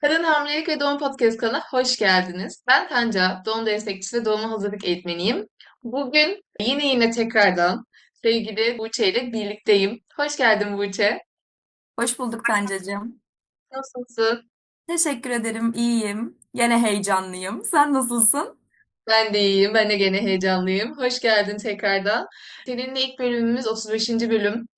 Kadın Hamilelik ve Doğum Podcast kanalına hoş geldiniz. Ben Tanca, doğum destekçisi ve doğuma hazırlık eğitmeniyim. Bugün yine yine tekrardan sevgili Buğçe ile birlikteyim. Hoş geldin Buğçe. Hoş bulduk Tancacığım. Nasılsın? Teşekkür ederim, iyiyim. Yine heyecanlıyım. Sen nasılsın? Ben de iyiyim. Ben de gene heyecanlıyım. Hoş geldin tekrardan. Seninle ilk bölümümüz 35. bölüm.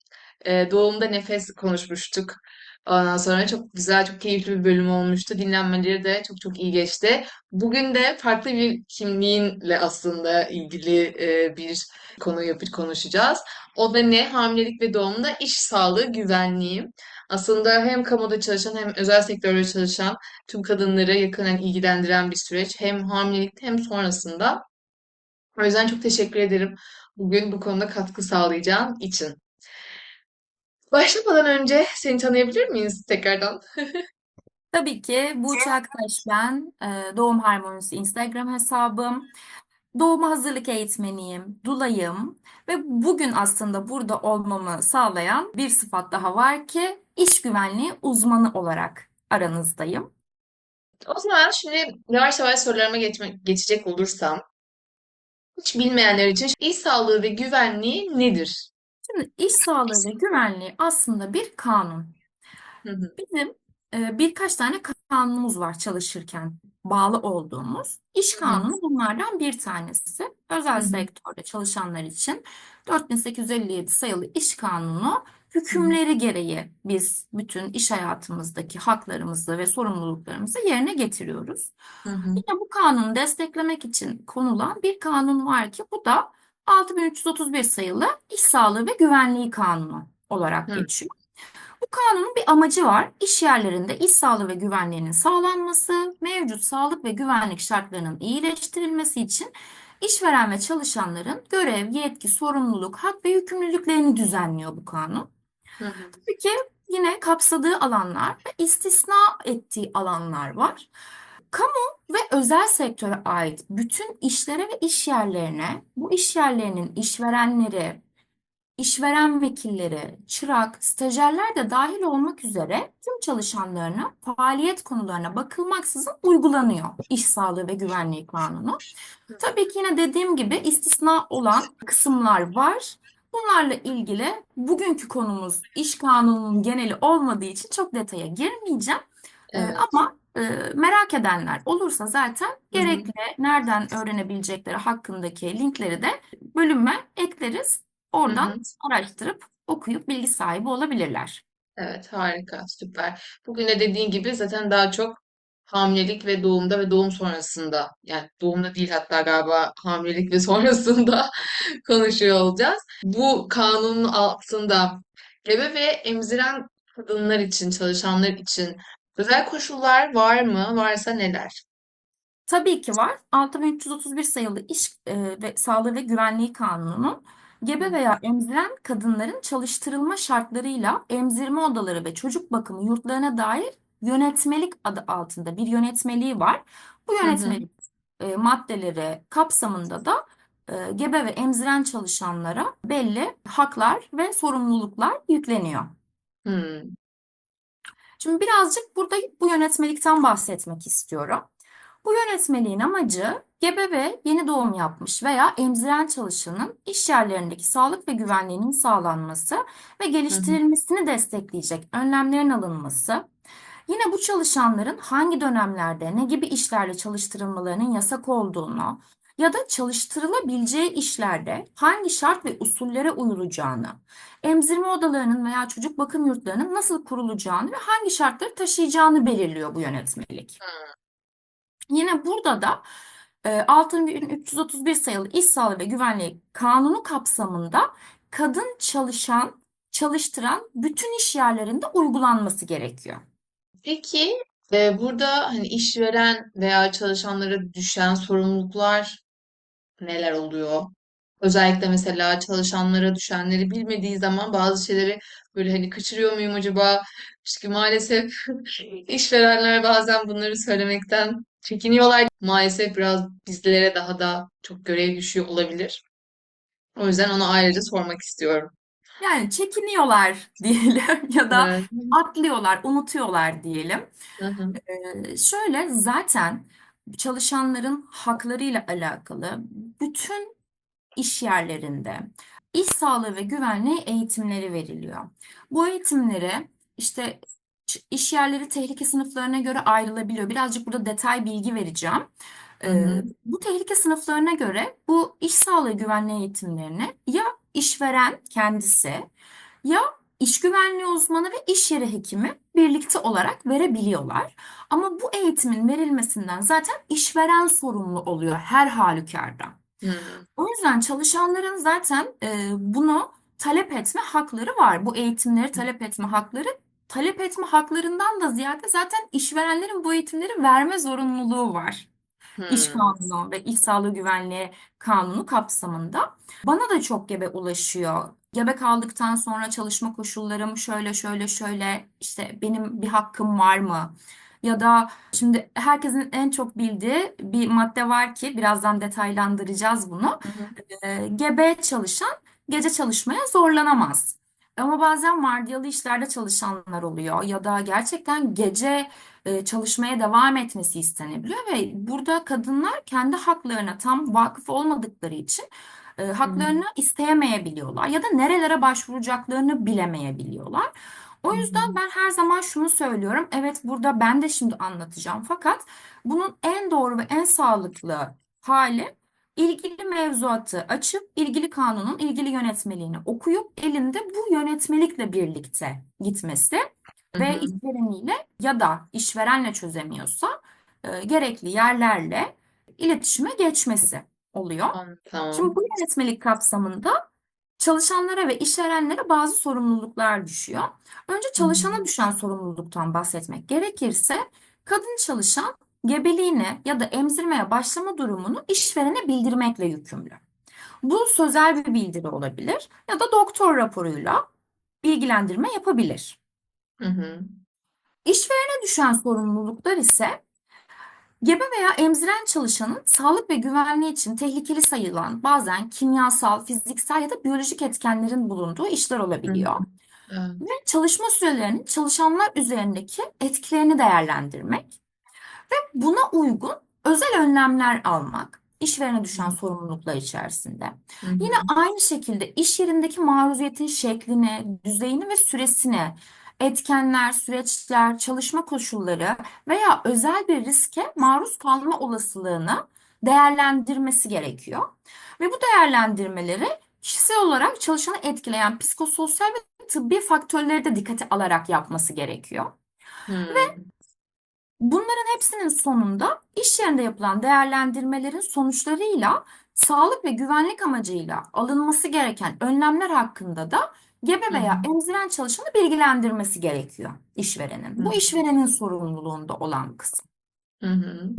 Ee, doğumda nefes konuşmuştuk. Ondan sonra çok güzel, çok keyifli bir bölüm olmuştu. Dinlenmeleri de çok çok iyi geçti. Bugün de farklı bir kimliğinle aslında ilgili e, bir konu yapıp konuşacağız. O da ne? Hamilelik ve doğumda iş sağlığı güvenliği. Aslında hem kamuda çalışan hem özel sektörde çalışan tüm kadınları yakından ilgilendiren bir süreç. Hem hamilelikte hem sonrasında. O yüzden çok teşekkür ederim bugün bu konuda katkı sağlayacağın için. Başlamadan önce seni tanıyabilir miyiz tekrardan? Tabii ki Buğçe Aktaş ben. Ee, Doğum Harmonisi Instagram hesabım. Doğuma hazırlık eğitmeniyim, dulayım ve bugün aslında burada olmamı sağlayan bir sıfat daha var ki iş güvenliği uzmanı olarak aranızdayım. O zaman şimdi yavaş yavaş sorularıma geçmek, geçecek olursam, hiç bilmeyenler için iş sağlığı ve güvenliği nedir? Şimdi iş sağlığı ve güvenliği aslında bir kanun. Hı hı, Bizim e, birkaç tane kanunumuz var çalışırken bağlı olduğumuz. İş kanunu bunlardan bir tanesi. Özel hı hı, sektörde çalışanlar için 4857 sayılı iş kanunu hükümleri gereği biz bütün iş hayatımızdaki haklarımızı ve sorumluluklarımızı yerine getiriyoruz. hı hı, Yine bu kanunu desteklemek için konulan bir kanun var ki bu da 6331 sayılı İş Sağlığı ve Güvenliği Kanunu olarak hı geçiyor. Bu kanunun bir amacı var. İş yerlerinde iş sağlığı ve güvenliğinin sağlanması, mevcut sağlık ve güvenlik şartlarının iyileştirilmesi için işveren ve çalışanların görev, yetki, sorumluluk, hak ve yükümlülüklerini düzenliyor bu kanun. hı, hı. Tabii ki yine kapsadığı alanlar ve istisna ettiği alanlar var. Kamu ve özel sektöre ait bütün işlere ve iş yerlerine, bu iş yerlerinin işverenleri, İşveren vekilleri, çırak, stajyerler de dahil olmak üzere tüm çalışanlarına faaliyet konularına bakılmaksızın uygulanıyor İş Sağlığı ve Güvenliği Kanunu. Tabii ki yine dediğim gibi istisna olan kısımlar var. Bunlarla ilgili bugünkü konumuz iş kanununun geneli olmadığı için çok detaya girmeyeceğim. Ee, Evet. ama e, merak edenler olursa zaten Hı hı, gerekli nereden öğrenebilecekleri hakkındaki linkleri de bölüme ekleriz. hı hı. Oradan araştırıp okuyup bilgi sahibi olabilirler. Evet, harika, süper. Bugün de dediğin gibi zaten daha çok hamilelik ve doğumda ve doğum sonrasında, yani doğumda değil hatta galiba hamilelik ve sonrasında konuşuyor olacağız. Bu kanunun altında gebe ve emziren kadınlar için, çalışanlar için özel koşullar var mı? Varsa neler? Tabii ki var. 6331 sayılı İş e, ve Sağlığı ve Güvenliği Kanunu'nun gebe veya emziren kadınların çalıştırılma şartlarıyla emzirme odaları ve çocuk bakımı yurtlarına dair yönetmelik adı altında bir yönetmeliği var. Bu yönetmelik e, maddeleri kapsamında da e, gebe ve emziren çalışanlara belli haklar ve sorumluluklar yükleniyor. hı. Şimdi birazcık burada bu yönetmelikten bahsetmek istiyorum. Bu yönetmeliğin amacı gebe ve yeni doğum yapmış veya emziren çalışanın iş yerlerindeki sağlık ve güvenliğinin sağlanması ve Hı hı. geliştirilmesini destekleyecek önlemlerin alınması, yine bu çalışanların hangi dönemlerde ne gibi işlerle çalıştırılmalarının yasak olduğunu ya da çalıştırılabileceği işlerde hangi şart ve usullere uyulacağını, emzirme odalarının veya çocuk bakım yurtlarının nasıl kurulacağını ve hangi şartları taşıyacağını belirliyor bu yönetmelik. Yine burada da e, 6331 sayılı İş Sağlığı ve Güvenliği Kanunu kapsamında kadın çalışan, çalıştıran bütün iş yerlerinde uygulanması gerekiyor. Peki e, burada hani işveren veya çalışanlara düşen sorumluluklar neler oluyor? Özellikle mesela çalışanlara düşenleri bilmediği zaman bazı şeyleri böyle hani kaçırıyor muyum acaba? Çünkü maalesef işverenler bazen bunları söylemekten çekiniyorlar. Maalesef biraz bizlere daha da çok görev düşüyor olabilir. O yüzden onu ayrıca sormak istiyorum. Yani çekiniyorlar diyelim ya da Evet. atlıyorlar, unutuyorlar diyelim. Hı hı. Ee, şöyle zaten çalışanların haklarıyla alakalı bütün iş yerlerinde iş sağlığı ve güvenliği eğitimleri veriliyor. Bu eğitimleri işte iş yerleri tehlike sınıflarına göre ayrılabiliyor. Birazcık burada detay bilgi vereceğim. Hı Ee, hı. bu tehlike sınıflarına göre bu iş sağlığı güvenliği eğitimlerini ya işveren kendisi ya iş güvenliği uzmanı ve iş yeri hekimi birlikte olarak verebiliyorlar. Ama bu eğitimin verilmesinden zaten işveren sorumlu oluyor her halükarda. Hı O yüzden çalışanların zaten e, bunu talep etme hakları var. Bu eğitimleri talep etme hakları. Talep etme haklarından da ziyade zaten işverenlerin bu eğitimleri verme zorunluluğu var. İş hı. Kanunu ve İş Sağlığı Güvenliği Kanunu kapsamında. Bana da çok gebe ulaşıyor. Gebe kaldıktan sonra çalışma koşullarım şöyle şöyle şöyle işte benim bir hakkım var mı? Ya da şimdi herkesin en çok bildiği bir madde var ki birazdan detaylandıracağız bunu. Hı hı. E, gebe çalışan gece çalışmaya zorlanamaz. Ama bazen vardiyalı işlerde çalışanlar oluyor ya da gerçekten gece e, çalışmaya devam etmesi istenebiliyor ve burada kadınlar kendi haklarına tam vakıf olmadıkları için e, haklarını isteyemeyebiliyorlar ya da nerelere başvuracaklarını bilemeyebiliyorlar. O yüzden ben her zaman şunu söylüyorum. Evet burada ben de şimdi anlatacağım. Fakat bunun en doğru ve en sağlıklı hali ilgili mevzuatı açıp ilgili kanunun ilgili yönetmeliğini okuyup elinde bu yönetmelikle birlikte gitmesi ve işvereniyle ya da işverenle çözemiyorsa e, gerekli yerlerle iletişime geçmesi oluyor. An- Şimdi Tamam. bu yönetmelik kapsamında çalışanlara ve işverenlere bazı sorumluluklar düşüyor. Önce çalışana düşen sorumluluktan bahsetmek gerekirse kadın çalışan gebeliğini ya da emzirmeye başlama durumunu işverene bildirmekle yükümlü. Bu sözel bir bildiri olabilir ya da doktor raporuyla bilgilendirme yapabilir. Hı hı. İşverene düşen sorumluluklar ise gebe veya emziren çalışanın sağlık ve güvenliği için tehlikeli sayılan bazen kimyasal, fiziksel ya da biyolojik etkenlerin bulunduğu işler Hı hı. olabiliyor. Evet. Ve çalışma sürelerinin çalışanlar üzerindeki etkilerini değerlendirmek ve buna uygun özel önlemler almak işverene düşen sorumluluklar içerisinde. Hı Yine hı. aynı şekilde iş yerindeki maruziyetin şeklini, düzeyini ve süresini, etkenler, süreçler, çalışma koşulları veya özel bir riske maruz kalma olasılığını değerlendirmesi gerekiyor. Ve bu değerlendirmeleri kişisel olarak çalışanı etkileyen psikososyal ve tıbbi faktörleri de dikkate alarak yapması gerekiyor. Hı. Bunların hepsinin sonunda iş yerinde yapılan değerlendirmelerin sonuçlarıyla sağlık ve güvenlik amacıyla alınması gereken önlemler hakkında da gebe Hı veya hı. emziren çalışanı bilgilendirmesi gerekiyor işverenin. Hı Bu işverenin sorumluluğunda olan kısım. Hı hı.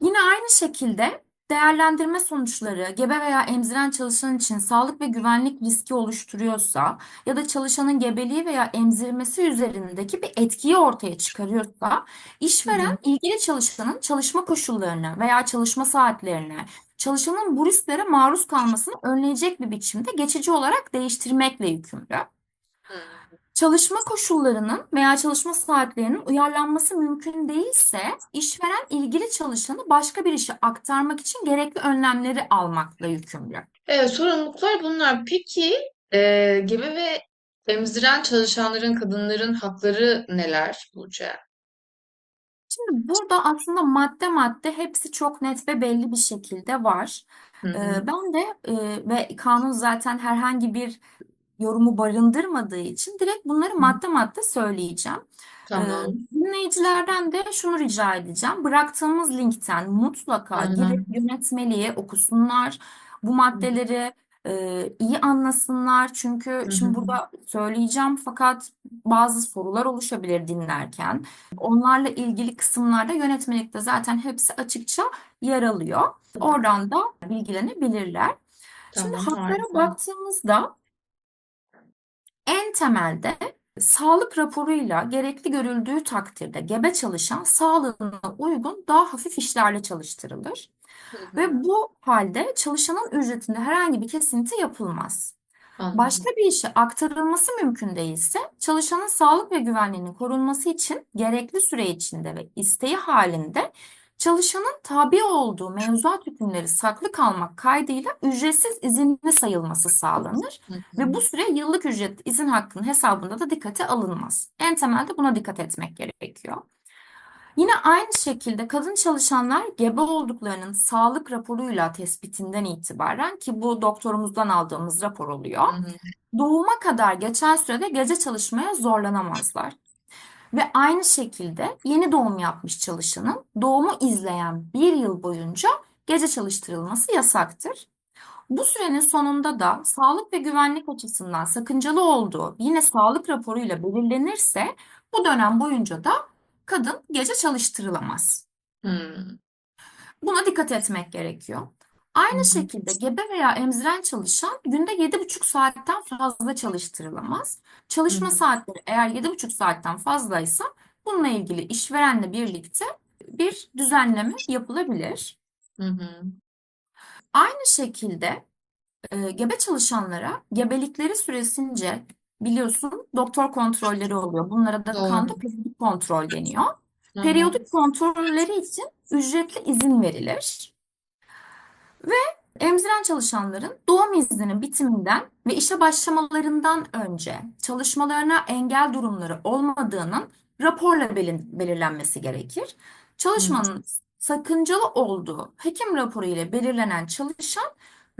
Yine aynı şekilde değerlendirme sonuçları gebe veya emziren çalışan için sağlık ve güvenlik riski oluşturuyorsa ya da çalışanın gebeliği veya emzirmesi üzerindeki bir etkiyi ortaya çıkarıyorsa Hı hı. işveren ilgili çalışanın çalışma koşullarını veya çalışma saatlerini çalışanın bu risklere maruz kalmasını önleyecek bir biçimde geçici olarak değiştirmekle yükümlü. Çalışma koşullarının veya çalışma saatlerinin uyarlanması mümkün değilse işveren ilgili çalışanı başka bir işe aktarmak için gerekli önlemleri almakla yükümlü. Evet, sorumluluklar bunlar. Peki, e, gebe ve emziren çalışanların, kadınların hakları neler Burcu? Şimdi burada aslında madde madde hepsi çok net ve belli bir şekilde var. Hı Ee, hı. ben de e, ve kanun zaten herhangi bir yorumu barındırmadığı için direkt bunları Hı hı. madde madde söyleyeceğim. Ee, Tamam. dinleyicilerden de şunu rica edeceğim. Bıraktığımız linkten mutlaka girip Aynen. yönetmeliği okusunlar. Bu Hı hı. maddeleri e, iyi anlasınlar. Çünkü Hı şimdi burada söyleyeceğim fakat bazı sorular oluşabilir dinlerken. Onlarla ilgili kısımlarda yönetmelikte zaten hepsi açıkça yer alıyor. Oradan da bilgilenebilirler. Şimdi Tamam, haklara harika. baktığımızda en temelde sağlık raporuyla gerekli görüldüğü takdirde gebe çalışan sağlığına uygun daha hafif işlerle çalıştırılır. Hı hı. Ve bu halde çalışanın ücretinde herhangi bir kesinti yapılmaz. Başka Anladım. bir işe aktarılması mümkün değilse, çalışanın sağlık ve güvenliğinin korunması için gerekli süre içinde ve isteği halinde çalışanın tabi olduğu mevzuat hükümleri saklı kalmak kaydıyla ücretsiz izinli sayılması sağlanır Hı hı. ve bu süre yıllık ücret izin hakkının hesabında da dikkate alınmaz. En temelde buna dikkat etmek gerekiyor. Yine aynı şekilde kadın çalışanlar gebe olduklarının sağlık raporuyla tespitinden itibaren ki bu doktorumuzdan aldığımız rapor oluyor. Hı hı. Doğuma kadar geçen sürede gece çalışmaya zorlanamazlar. Ve aynı şekilde yeni doğum yapmış çalışanın doğumu izleyen bir yıl boyunca gece çalıştırılması yasaktır. Bu sürenin sonunda da sağlık ve güvenlik açısından sakıncalı olduğu yine sağlık raporuyla belirlenirse bu dönem boyunca da kadın gece çalıştırılamaz. Hmm. Buna dikkat etmek gerekiyor. Aynı şekilde gebe veya emziren çalışan günde 7,5 saatten fazla çalıştırılamaz. Çalışma hı. saatleri eğer 7,5 saatten fazlaysa bununla ilgili işverenle birlikte bir düzenleme yapılabilir. Hı hı. Aynı şekilde e, gebe çalışanlara gebelikleri süresince biliyorsun doktor kontrolleri oluyor. Bunlara da Doğru. kanda periyodik kontrol deniyor. Hı hı. Periyodik kontrolleri için ücretli izin verilir. Ve emziren çalışanların doğum izninin bitiminden ve işe başlamalarından önce çalışmalarına engel durumları olmadığının raporla belir- belirlenmesi gerekir. Çalışmanın sakıncalı olduğu hekim raporu ile belirlenen çalışan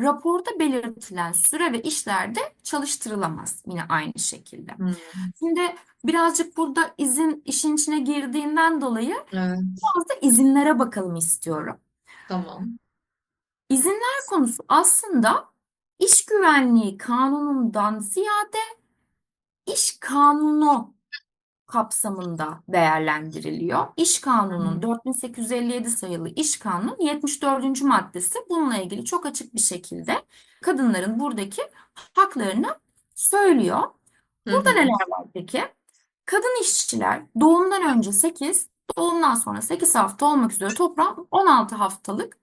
raporda belirtilen süre ve işlerde çalıştırılamaz yine aynı şekilde. Hı. Şimdi birazcık burada izin işin içine girdiğinden dolayı Evet. biraz da izinlere bakalım istiyorum. Tamam. İzinler konusu aslında iş güvenliği kanunundan ziyade iş kanunu kapsamında değerlendiriliyor. İş Kanunu'nun hı. 4857 sayılı İş Kanunu 74. maddesi bununla ilgili çok açık bir şekilde kadınların buradaki haklarını söylüyor. Burada hı. neler var peki? Kadın işçiler doğumdan önce 8, doğumdan sonra 8 hafta olmak üzere toplam 16 haftalık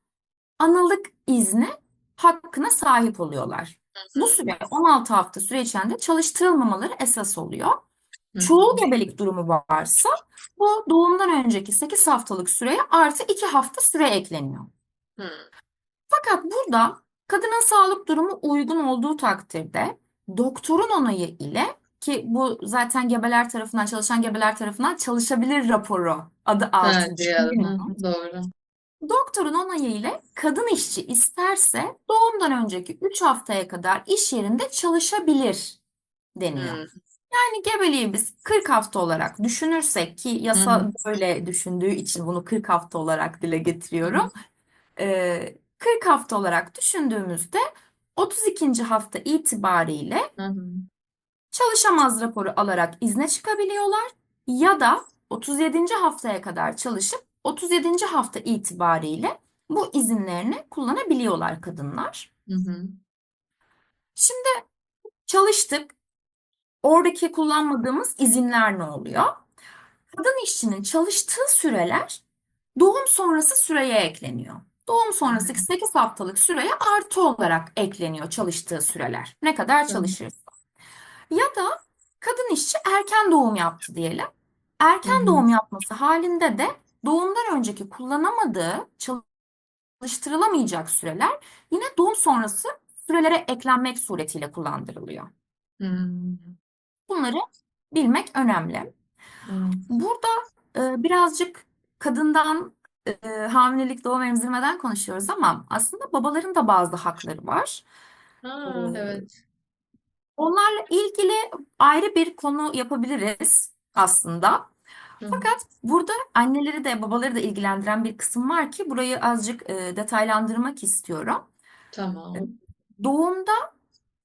analık izni hakkına sahip oluyorlar. Bu süre 16 hafta süre içinde çalıştırılmamaları esas oluyor. Çoğul gebelik durumu varsa bu doğumdan önceki 8 haftalık süreye artı 2 hafta süre ekleniyor. Hı. Fakat burada kadının sağlık durumu uygun olduğu takdirde doktorun onayı ile ki bu zaten gebeler tarafından çalışan gebeler tarafından çalışabilir raporu adı altında diyelim. Doğru. Doktorun onayı ile kadın işçi isterse doğumdan önceki 3 haftaya kadar iş yerinde çalışabilir deniyor. Hı. Yani gebeliği biz 40 hafta olarak düşünürsek ki Hı hı. yasa böyle düşündüğü için bunu 40 hafta olarak dile Hı hı. getiriyorum. Ee, 40 hafta olarak düşündüğümüzde 32. hafta itibariyle Hı hı. çalışamaz raporu alarak izne çıkabiliyorlar ya da 37. haftaya kadar çalışıp 37. hafta itibariyle bu izinlerini kullanabiliyorlar kadınlar. Hı hı. Şimdi çalıştık. Oradaki kullanmadığımız izinler ne oluyor? Kadın işçinin çalıştığı süreler doğum sonrası süreye ekleniyor. Doğum sonrası hı. 8 haftalık süreye artı olarak ekleniyor çalıştığı süreler. Ne kadar çalışırsa. Ya da kadın işçi erken doğum yaptı diyelim. Erken doğum yapması halinde de doğumdan önceki kullanamadığı çalıştırılamayacak süreler yine doğum sonrası sürelere eklenmek suretiyle kullandırılıyor. Hı. Bunları bilmek önemli. Evet. Burada e, birazcık kadından, e, hamilelik, doğum, emzirmeden konuşuyoruz ama aslında babaların da bazı hakları var. E, Ha, evet. onlarla ilgili ayrı bir konu yapabiliriz aslında. Hı hı. Fakat burada anneleri de babaları da ilgilendiren bir kısım var ki burayı azıcık e, detaylandırmak istiyorum. E, Tamam. doğumda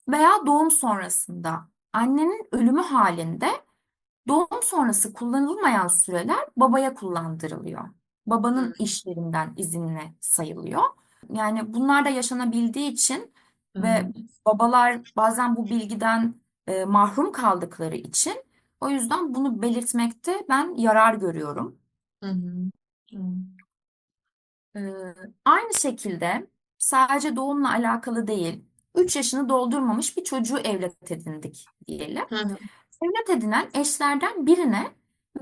veya doğum sonrasında annenin ölümü halinde Doğum sonrası kullanılmayan süreler babaya kullandırılıyor. Babanın işlerinden izinle sayılıyor. Yani bunlar da yaşanabildiği için ve babalar bazen bu bilgiden e, mahrum kaldıkları için o yüzden bunu belirtmekte ben yarar görüyorum. Hı hı. Hı. Ee, aynı şekilde sadece doğumla alakalı değil, 3 yaşını doldurmamış bir çocuğu evlat edindik diyelim. Hı hı. Evlat edinen eşlerden birine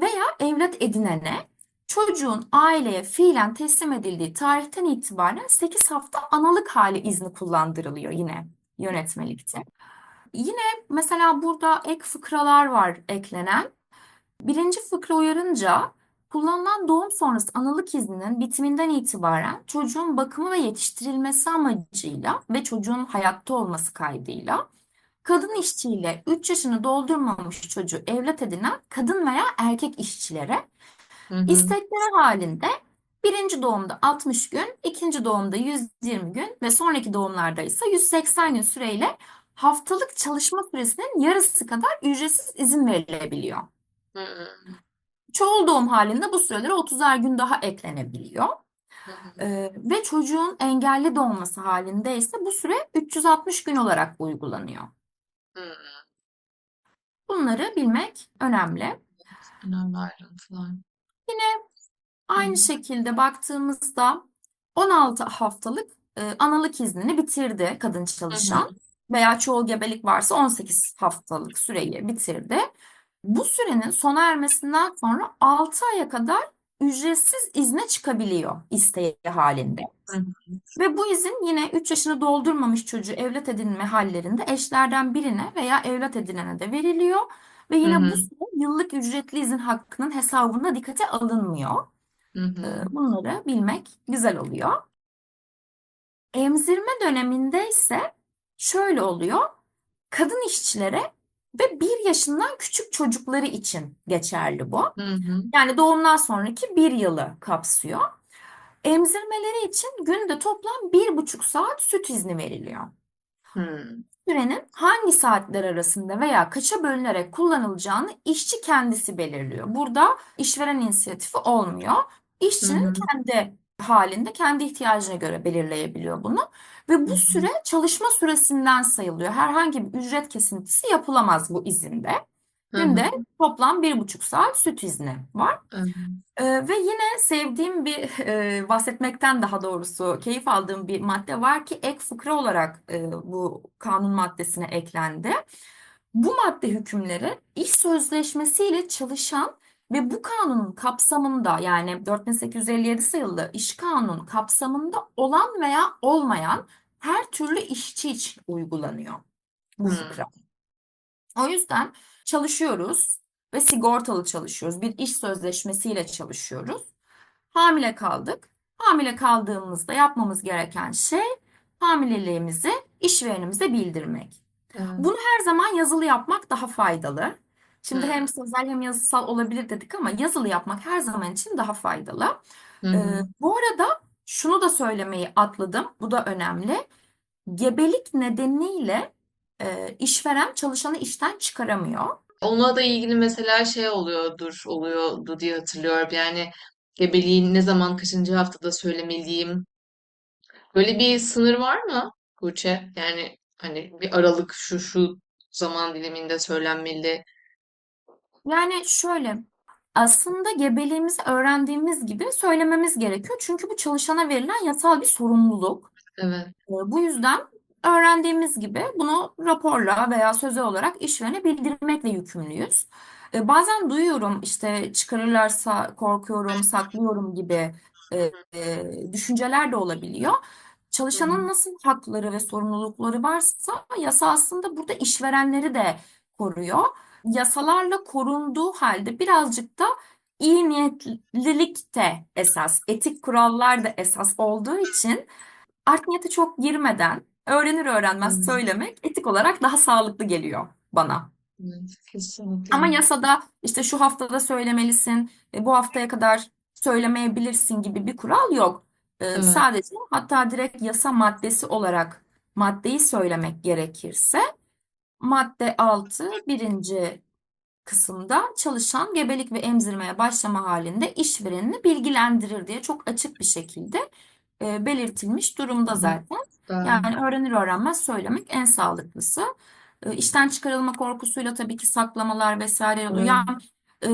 veya evlat edinene çocuğun aileye fiilen teslim edildiği tarihten itibaren 8 hafta analık hali izni kullandırılıyor yine yönetmelikte. Yine mesela burada ek fıkralar var eklenen. Birinci fıkra uyarınca kullanılan doğum sonrası analık izninin bitiminden itibaren çocuğun bakımı ve yetiştirilmesi amacıyla ve çocuğun hayatta olması kaydıyla kadın işçiyle 3 yaşını doldurmamış çocuğu evlat edinen kadın veya erkek işçilere Hı hı. istekleri halinde birinci doğumda 60 gün, ikinci doğumda 120 gün ve sonraki doğumlarda ise 180 gün süreyle haftalık çalışma süresinin yarısı kadar ücretsiz izin verilebiliyor. Hı hı. Çoğul doğum halinde bu sürelere 30'ar gün daha eklenebiliyor. Ee, ve çocuğun engelli doğması halinde ise bu süre 360 gün olarak uygulanıyor. Bunları bilmek önemli. Önemli ayrıntılar. Hı Aynı şekilde baktığımızda 16 haftalık e, analık iznini bitirdi kadın Hı hı. çalışan veya çoğul gebelik varsa 18 haftalık süreyi bitirdi. Bu sürenin sona ermesinden sonra 6 aya kadar ücretsiz izne çıkabiliyor isteği halinde. Hı hı. Ve bu izin yine 3 yaşını doldurmamış çocuğu evlat edinme hallerinde eşlerden birine veya evlat edinene de veriliyor. Ve Hı yine bu süre yıllık ücretli izin hakkının hesabında dikkate alınmıyor. Hı Ee, hı. Bunları bilmek güzel oluyor. Emzirme döneminde ise şöyle oluyor. Kadın işçilere ve bir yaşından küçük çocukları için geçerli bu. Hı hı. Yani doğumdan sonraki bir yılı kapsıyor. Emzirmeleri için günde toplam bir buçuk saat süt izni veriliyor. Hı. Sürenin hangi saatler arasında veya kaça bölünerek kullanılacağını işçi kendisi belirliyor. Burada işveren inisiyatifi olmuyor. Hı İşçinin hı. kendi halinde, kendi ihtiyacına göre belirleyebiliyor bunu. Ve bu süre çalışma süresinden sayılıyor. Herhangi bir ücret kesintisi yapılamaz bu izinde. Hı hı. Günde toplam bir buçuk saat süt izni var. Ee, ve yine sevdiğim bir e, bahsetmekten daha doğrusu keyif aldığım bir madde var ki ek fıkra olarak e, bu kanun maddesine eklendi. Bu madde hükümleri iş sözleşmesiyle çalışan ve bu kanunun kapsamında yani 4857 sayılı iş kanunu kapsamında olan veya olmayan her türlü işçi için uygulanıyor bu Hı. fıkra. O yüzden çalışıyoruz ve sigortalı çalışıyoruz. Bir iş sözleşmesiyle çalışıyoruz. Hamile kaldık. Hamile kaldığımızda yapmamız gereken şey hamileliğimizi işverenimize bildirmek. Evet. Bunu her zaman yazılı yapmak daha faydalı. Şimdi hem sözel hem yazısal olabilir dedik ama yazılı yapmak her zaman için daha faydalı. Hı Ee, hı. bu arada şunu da söylemeyi atladım. Bu da önemli. Gebelik nedeniyle e, işveren çalışanı işten çıkaramıyor. Onunla da ilgili mesela şey oluyordur, oluyordu diye hatırlıyorum. Yani gebeliğin ne zaman kaçıncı haftada söylemeliyim. Böyle bir sınır var mı Tuğçe? Yani hani bir aralık şu şu zaman diliminde söylenmeli. Yani şöyle aslında gebeliğimizi öğrendiğimiz gibi söylememiz gerekiyor. Çünkü bu çalışana verilen yasal bir sorumluluk. Evet. E, Bu yüzden öğrendiğimiz gibi bunu raporla veya sözel olarak işverene bildirmekle yükümlüyüz. E, Bazen duyuyorum işte çıkarırlarsa korkuyorum, saklıyorum gibi e, e, düşünceler de olabiliyor. Hı Çalışanın nasıl hakları ve sorumlulukları varsa yasa aslında burada işverenleri de koruyor. Yasalarla korunduğu halde birazcık da iyi niyetlilik de esas, etik kurallar da esas olduğu için art niyete çok girmeden öğrenir öğrenmez söylemek etik olarak daha sağlıklı geliyor bana. Kesinlikle. Ama yasada işte şu haftada söylemelisin, e, bu haftaya kadar söylemeyebilirsin gibi bir kural yok. E, Evet. sadece hatta direkt yasa maddesi olarak maddeyi söylemek gerekirse madde 6 birinci kısımda çalışan gebelik ve emzirmeye başlama halinde işverenini bilgilendirir diye çok açık bir şekilde e, belirtilmiş durumda zaten. Ben- Yani öğrenir öğrenmez söylemek en sağlıklısı. E, işten çıkarılma korkusuyla tabii ki saklamalar vesaire oluyor. Yani e,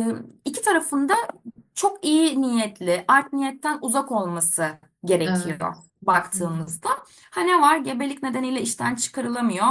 iki tarafında çok iyi niyetli, art niyetten uzak olması gerekiyor. baktığımızda. Ha ne var? Gebelik nedeniyle işten çıkarılamıyor.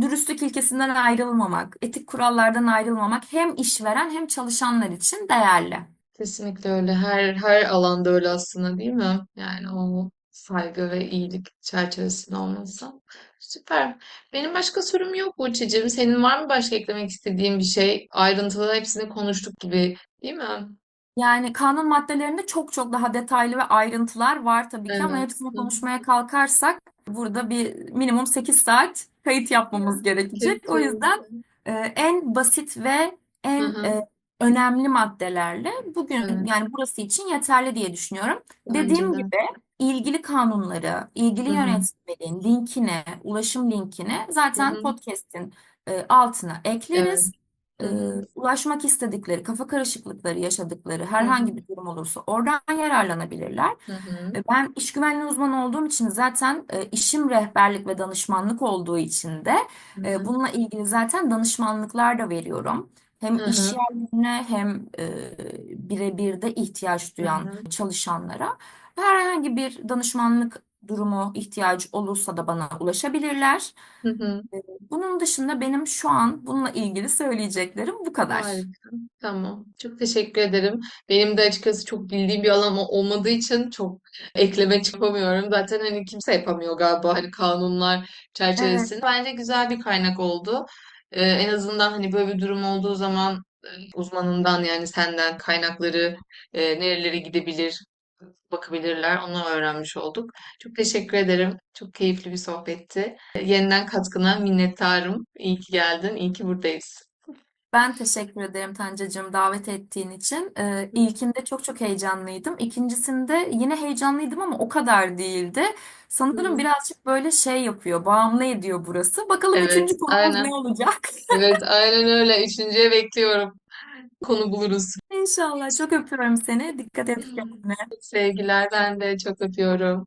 Dürüstlük ilkesinden ayrılmamak, etik kurallardan ayrılmamak hem işveren hem çalışanlar için değerli. Kesinlikle öyle. Her her alanda öyle aslında değil mi? Yani o saygı ve iyilik çerçevesinde olması. Süper. Benim başka sorum yok Burçecığım. Senin var mı başka eklemek istediğin bir şey? Ayrıntılı hepsini konuştuk gibi, değil mi? Yani kanun maddelerinde çok çok daha detaylı ve ayrıntılar var tabii ki ama Evet. hepsini konuşmaya kalkarsak burada bir minimum 8 saat kayıt yapmamız gerekecek. O yüzden e, en basit ve en hı. e, önemli maddelerle bugün Evet. yani burası için yeterli diye düşünüyorum. Bence Dediğim de. gibi ilgili kanunları, ilgili Hı hı. yönetmeliğin linkini, ulaşım linkini Hı zaten hı. podcast'in e, altına Evet. ekleriz. Hı. ulaşmak istedikleri, kafa karışıklıkları yaşadıkları herhangi bir durum olursa oradan yararlanabilirler. Hı hı. Ee, Ben iş güvenliği uzmanı olduğum için zaten e, işim rehberlik ve danışmanlık olduğu için de Hı e, hı. bununla ilgili zaten danışmanlıklar da veriyorum. Hem Hı iş hı. yerlerine hem e, birebir de ihtiyaç Hı duyan hı. çalışanlara herhangi bir danışmanlık durumu ihtiyacı olursa da bana ulaşabilirler. Hı hı. Ee, Bunun dışında benim şu an bununla ilgili söyleyeceklerim bu kadar. Harika. Tamam. Çok teşekkür ederim. Benim de açıkçası çok bildiğim bir alan olmadığı için çok ekleme yapamıyorum. Zaten hani kimse yapamıyor galiba hani kanunlar Evet, çerçevesinde. Bence güzel bir kaynak oldu. Ee, en azından hani böyle bir durum olduğu zaman e, uzmanından yani senden kaynakları e, nerelere gidebilir bakabilirler. Onu öğrenmiş olduk. Çok teşekkür ederim. Çok keyifli bir sohbetti. Yeniden katkına minnettarım. İyi ki geldin. İyi ki buradayız. ben teşekkür ederim Tancacığım davet ettiğin için. Ee, ilkinde çok çok heyecanlıydım. İkincisinde yine heyecanlıydım ama o kadar değildi. Sanırım birazcık böyle şey yapıyor, bağımlı ediyor burası. Bakalım Evet, üçüncü konumuz ne olacak? Evet, aynen öyle. Üçüncüye bekliyorum. Konu buluruz. İnşallah. Çok öpüyorum seni. Dikkat et kendine. Sevgiler, ben de çok öpüyorum.